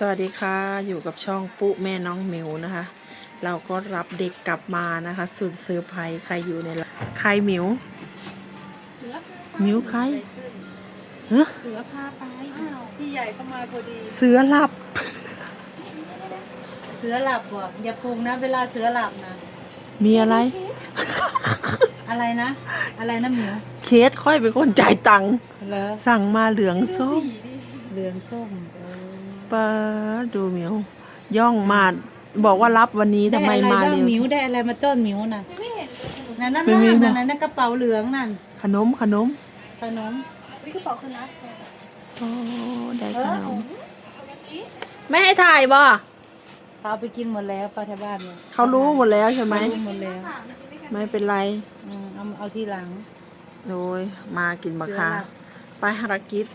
สวัสดีค่ะ อยู่กับช่องปุ๊แม่น้องหมิวนะคะ เราก็รับเด็กกลับมานะคะสุดเซอร์ไพรส์ใครอยู่ในละใครหมิวหมิวใครเฮ้เสือพาไปอ้าวพี่ใหญ่ก็มาพอดี เสือหลับ เสือหลับบ่อย่าปรุงนะ เวลาเสือหลับนะ มีอะไร อะไรนะ อะไรนะหมิวเคสค่อยเป็นคนจ่ายตังค์เหรอสั่งมาเหลืองส้มเหลืองส้มเออ ปดูหมิวย่องมาบอกว่ารับวันนี้ทำไมมาด้อะรเร็วหมิวได้อะไรมาต้นหมิวน่ะนั่นนั่นนั่นนั่นกระเป๋าเหลืองนั่น ขนมขนม ขนมกระเป๋าคือนัดโอ้ได้ขนมไม่ให้ถ่ายบ่เขาไปกินหมดแล้วป้าแถวบ้านเนี่ยเขารู้หมดแล้วใช่ไหมรู้หมดแล้วไม่เป็นไรอืมเอาเอาที่หลังโดยมากินมะขาไปภารกิจ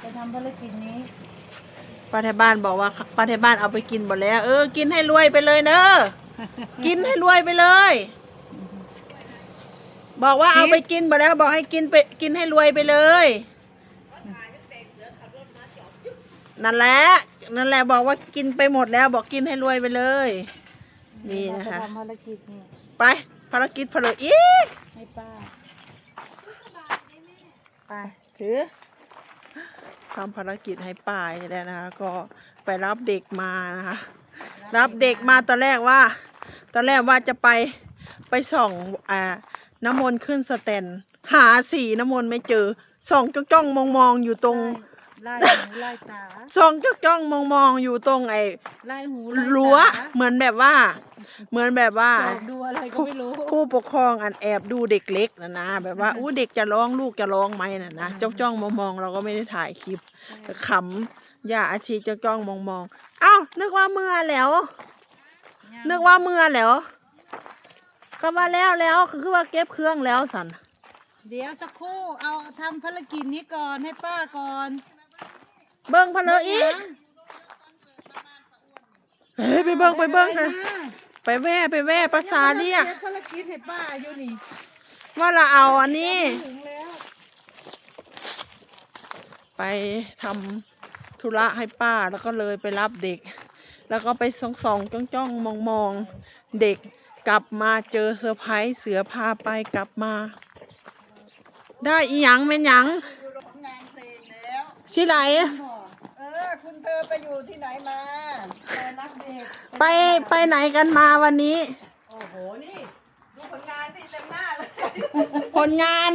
ไปทำภารกิจนี้ ป้าไทยบ้านบอกว่าป้าไทยบ้านเอาไปกินหมดแล้ว เออ กินให้รวยไปเลยเนอะกินให้รวยไปเลย บอกว่าเอาไปกินหมดแล้ว บอกให้กินไปกินให้รวยไปเลย นั่นแหละนั่นแหละบอกว่ากินไปหมดแล้ว บอกกินให้รวยไปเลย นี่นะเราคะจทำภารกิจนี่ไปภารกิจเพลออีกให้ป้าไปถือ ทำภารกิจให้ป้ายแล้วนะคะ ก็ไปรับเด็กมานะคะ รับเด็กมาตอนแรกว่า ตอนแรกว่าจะไปไปส่องอ่าน้ำมนต์ขึ้นสแตน หาสีน้ำมนต์ไม่เจอส่องจ้องจ้องมองมองๆอยู่ตรง ไล่หูไล่ตาส่องจ้องจ้องมองมองๆอยู่ตรงไอ้ไล่หูไล่ตารั้วเหมือนแบบว่า เหมือนแบบว่าจอบดูอะไรก็ไม่รู้ ผู้ปกครองอันแอบดูเด็กเล็กนะนะแบบว่าอู้เด็กจะร้องลูกจะร้องไหมน่ะนะจ้องจ้องมองมองๆเราก็ไม่ได้ถ่ายคลิปขำอย่าอาชีจ้องจ้องมองมองๆเอ้านึกว่าเมื่อแล้ว นึกว่าเมื่อแล้ว ก็ว่าแล้วแล้วคือว่าเก็บเครื่องแล้วสัน เดี๋ยวสักครู่เอาทำภารกิจนี้ก่อนให้ป้าก่อนเบิ้งพะเลยอีกเฮ้ยไปเบิ้งไปเบิ้งค่ะไปแว่ไปแว่ภาษาเรียกเดี๋วภารกิจให้ป้าอยู่นี่ว่าเราเอาอันนี้ถึงแล้วไปทำธุระให้ป้าแล้วก็เลยไปรับเด็ก แล้วก็ไปส่องส่องจ้องจ้องมองมองๆเด็กกลับมาเจอเซอร์ไพรส์เสือพาไปกลับมา ได้อีหยังแม่นหยังงานเพลงแล้วสิไหนเออคุณเธอไปอยู่ที่ไหนมาเธอนักเด็กไปไปไหนกันมาวันนี้ โอ้โหนี่ดูผลงานที่เต็มหน้าเลยผลงาน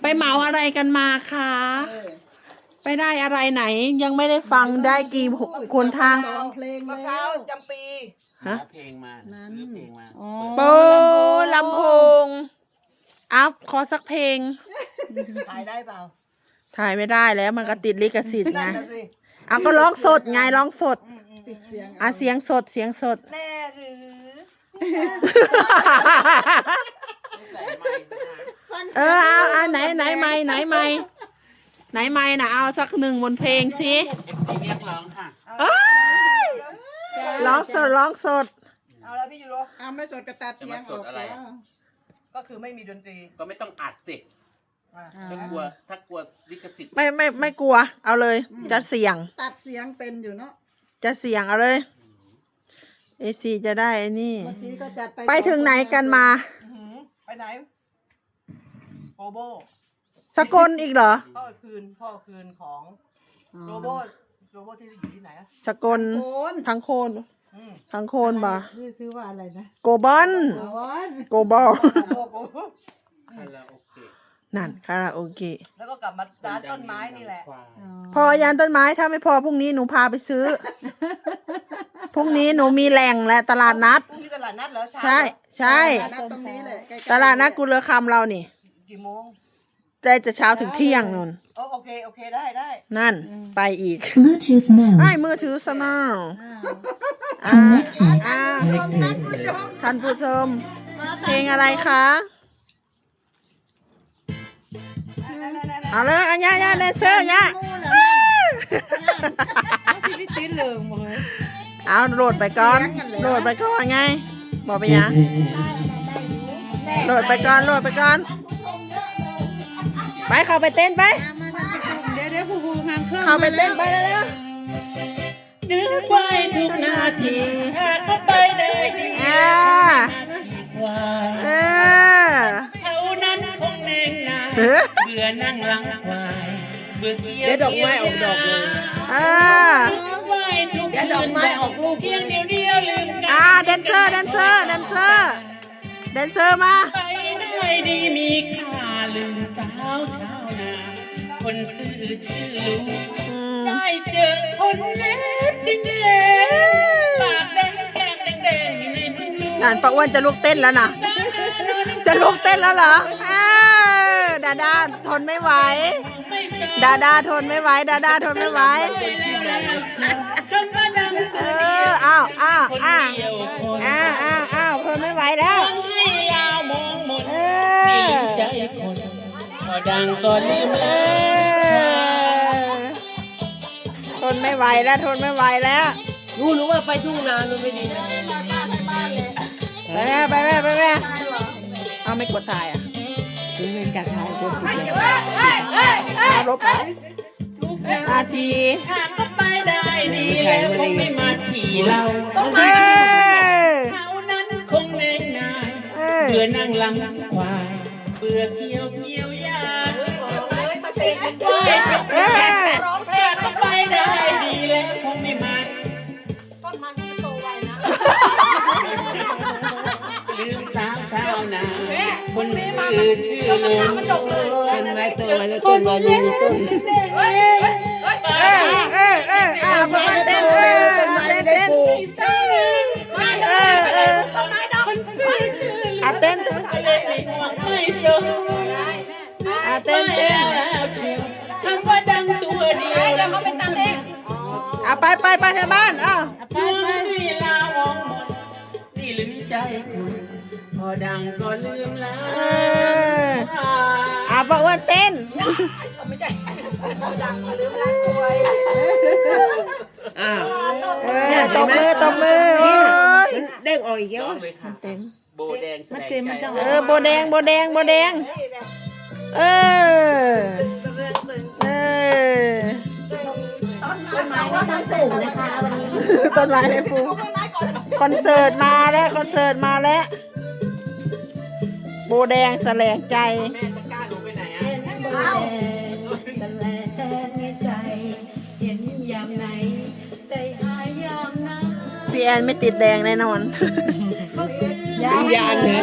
ไปเหมาอะไรกันมาคะไปได้อะไรไหนยังไม่ได้ฟังได้กี่คนทางร้องเพลงมะพร้าวจำปีฮะหาเพลงมาซื้อเพลงมาอ๋อโปลำโพงอัพขอสักเพลง ถ่ายได้เปล่าถ่ายไม่ได้แล้วมันก็ติดลิขสิทธิ์ไงนั่นน่ะสิ เอาก็ร้องสดไงร้องสดปิดเสียงอะเสียงสดเสียงสด แน่หรือใส่ไม้นะเออเอาเอาไหนไหนไม่ไหนไม่ไหนไม่นะเอาสักหนึ่งบนเพลงสิเอฟซีเรียกร้องค่ะ เอ้ยร้องสดร้องสด เอาแล้วพี่ยูโรเอาไม่สดกระตัดจะเสียมางสดอะไรอะก็คือไม่มีดนตรี ก็ไม่ต้องอัดสิอะ ถ้ากลัวถ้ากลัวลิขสิทธิ์ไม่ไม่ไม่กลัว เอาเลย จะเสียง ตัดเสียงเป็นอยู่เนาะจะเสียงเอาเลยเอฟซีจะได้ไอ้นี่ เมื่อกี้ก็จัดไปไปถึงไหนกันมา อื้อหือไปไหนโอโบสกลอีกเหรอพ่อคืนพ่อคืนของอ๋อโรโบโรโบที่อยู่ที่ไหนอะสกลโอนทั้งโคนอืมทั้งโคนบ่าชื่อซื้อว่าอะไรนะโกบอลโอ้ยโกบอลโอ้โหคาราโอเกะ นั่นคาราโอเกะแล้วก็กลับมาร้านต้นไม้นี่แหละควายอ๋อพอยานต้นไม้ถ้าไม่พอพรุ่งนี้หนูพาไปซื้อ พรุ่งนี้หนูมีแหล่งและตลาดนัด พรุ่งนี้ตลาดนัดเหรอเช้าใช่ ใช่นัดตรงนี้แหละใกล้ๆตลาดนัดกุลคำเรานี่กี่โมงได้จะเช้าถึงเที่ยงนุ่นโอ้โอเคโอเคได้ได้นั่น ไปอีก Bluetooth ไอ้ mode. มือถือสมาวอ้าวอ่า Connected. อ่าท่านผู้ชม เพลงอะไรคะ เอาเลยอันยายาแดนเซอร์ยะเอาสิพี่ติ้นเหลืองหมดเลยเอาโหลดไปก่อนโหลดไปก่อนไงบอกไปยังโหลดไปก่อนโหลดไปก่อน ไปเข้าไปเต้นไปมามาท่านผู้ชมเดี๋ยวเดี๋ยวผู้ผู้ทางเครื่องเข้าไปเต้นไปแล้วเร็วทีหากก็ไปได้ดีอ่าควายเออเท่านั้นคงเน่งนานเฮ้ยเบื่ อนั่งหลังควายเบื่อเกี่ยวเดี๋ยวดอกไม้ออกดอกเลย อ่า เดี๋ยวดอกไม้ออกลูก เพียงเดียวเดียวลืมกันอ่าแดนเซอร์แดนเซอร์แดนเซอร์แดนเซอร์มา ไปได้ดีมีค่าลืมสาวชาวนา คนซื่อชื่อลุงอืม ได้เจอคนเล็บแดงๆปากแดงแก้มแดงๆในทุ่งลุงงานป้าอ้วนจะลุกเต้นแล้วนะ จะลุกเต้นแล้วเหรออ้าว ดาดาทนไม่ไหว ดาดาทนไม่ไหว ดาดาทนไม่ไหว เออ อ้าวอ้าวอ้าวอ้าวอ้าวอ้าวทนไม่ไหวแล้วให้ยาวมองหมดเอดีอใจคนพอดังก็ลืมเอแล้วอ ทนไม่ไหวแล้ว ทนไม่ไหวแล้ว รู้รู้ว่าไปทุ่งนามันไม่ดีนะ ไปแม่ไปแม่ไปแม่เอาไม่กดถ่ายอะ ถึงเป็นจากทางคนเอาลบไปนาทีหากก็ไปได้ดีแล้วคงไม่มาขี่เราเออเท่านั้นคงเน่นายเบื่อนั่งลังควายเบื่อเกี่ยวเกี่ยวยาเออร้องเพลงก็ไปได้ดีแล้วคงไม่มา คนซื่อชื่อลุงต้นไม้ต้นอะไรต้นไม้ดีนี่ต้นเออเออเออเออเอาไปเต้นเออเต้นเต้นเออเออคนซื่อชื่อลุงเอาเต้นก็เลยไม่ห่วงไม่สนเอาเต้นเต้นคำว่าดังตัวเดียวเดี๋ยวเขาไปตัดเองเอาไปไปไปทางบ้านเอาไป ดังก็ลืมแล้วเออเอาป้าอ้วนเต้นอ้าวเออตบมือตบมือโอ้ยมันเด้งออกอีกแล้วต้องเลยค่ะเต็ม โบแดงแสดงใจ เออโบแดงโบแดงโบแดง เออ เออ ต้นไม้ไม่ปลูกคอนเสิร์ตมาแล้วคอนเสิร์ตมาแล้วโบแดงแสลงใจ แม่ตะกร้าหนูไปไหนอะสแลในใจเห็นยามไหนใจหายยามนั้นพี่แอนไม่ติดแดงแน่นอนเขาซื้อวิญญาณเลย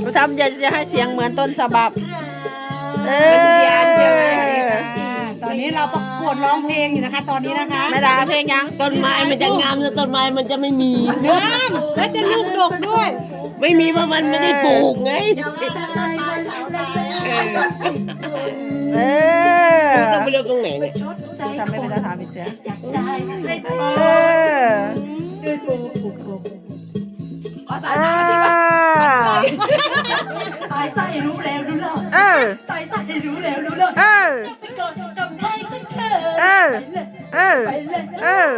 หนูทำอยากจะให้เสียงเหมือนต้นฉบับ เออตอน นี้เราประกวดร้องเพลงอยู่นะคะ ตอนนี้นะคะไม่ได้เพลงยังต้นไม้มันจะงามแต่ต้นไม้มันจะไม่มีงามและจะลูกดกด้วย ไม่มีเพราะมันไม่ได้ปลูกไงเออต้องไปเลือกตรงไหนเนี่ยทำไม่เป็นตาถามพี่เสียใจใส่ปเออด้วยปูปูปูเออตายใส่รู้แล้วรู้แล้วเออตายใส่รู้แล้วรู้แล้ว เออไปก่อนกับใครก็เชิญเออเออไปเลยเออ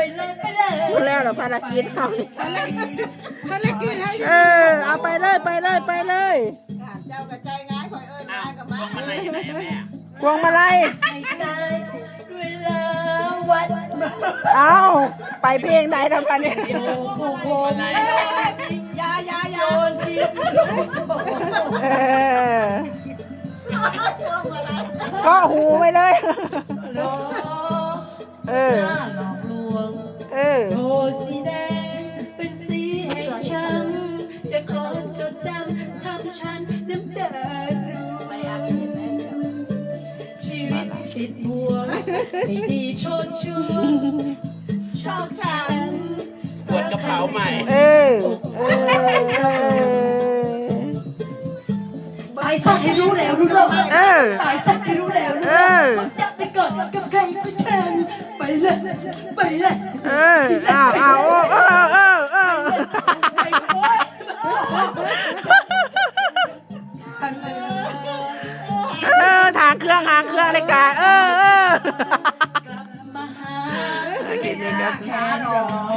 ไปเลยไปเลเอยอเออเออเออเออไปเลยเออเออเออเออเออเออกลับมาหาอ่าไปเลยไปเลยไปเลยเออไปเลยไปเลยไปเลยไปเลยพูดแล้วเหรอภารกิจเขานี่เออเอาไปเลยไปเลยไปเลยเจ้ากระจายง่ายคอยเอิญอ้าวพวงมาลัยอยู่ไหนอะแม่พวงมาลัยไม่ได้เวลาวัดเอาไปเพลงไหนทำกันเนี่ยโอ้โห วงไม่ดีโชดช่วงชอบฉันปวดกระเป๋าใหม่ เออเออเออตายสักให้รู้แล้วรู้แล้วเออ ตายสักให้รู้แล้วรู้เอแล้วอจะไปก่อนกับใครก็เชิญไปเลยไปเลยเอออ้าวอ้าวโอ้เออเออเออไปโอ๊ยเครื่องหางเครื่องเลยกาเออเออ กลับมาหากินนี่ก็ขาดอก